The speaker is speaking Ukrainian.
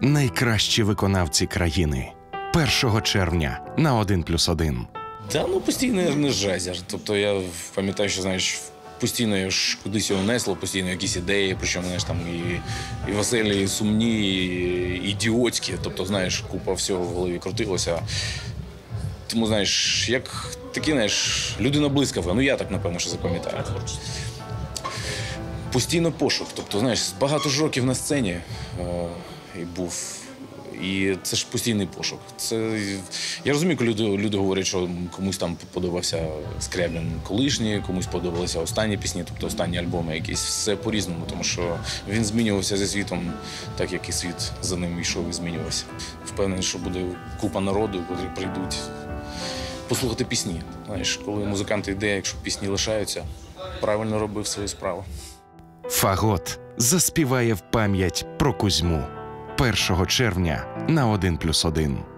найкращі виконавці країни 1 червня на 1+,1. Та ну постійно не жазер. Тобто я пам'ятаю, що знаєш, постійно я ж кудись його несло, постійно якісь ідеї, причому знаєш там і, і веселі, і сумні, і ідіотські. Тобто, знаєш, купа всього в голові крутилося. Тому, знаєш, як такий, знаєш, людина блискавка. Ну я так напевно що запам'ятаю. Постійно пошук. Тобто, знаєш, багато ж років на сцені е, і був. І це ж постійний пошук. Це я розумію, коли люди, люди говорять, що комусь там подобався Скрябін колишній, комусь подобалися останні пісні, тобто останні альбоми якісь. Все по-різному, тому що він змінювався зі світом, так як і світ за ним йшов і змінювався. Впевнений, що буде купа народу, котрі прийдуть послухати пісні. Знаєш, коли музикант йде, якщо пісні лишаються, правильно робив свою справу. Фагот заспіває в пам'ять про Кузьму 1 червня на 1+,1.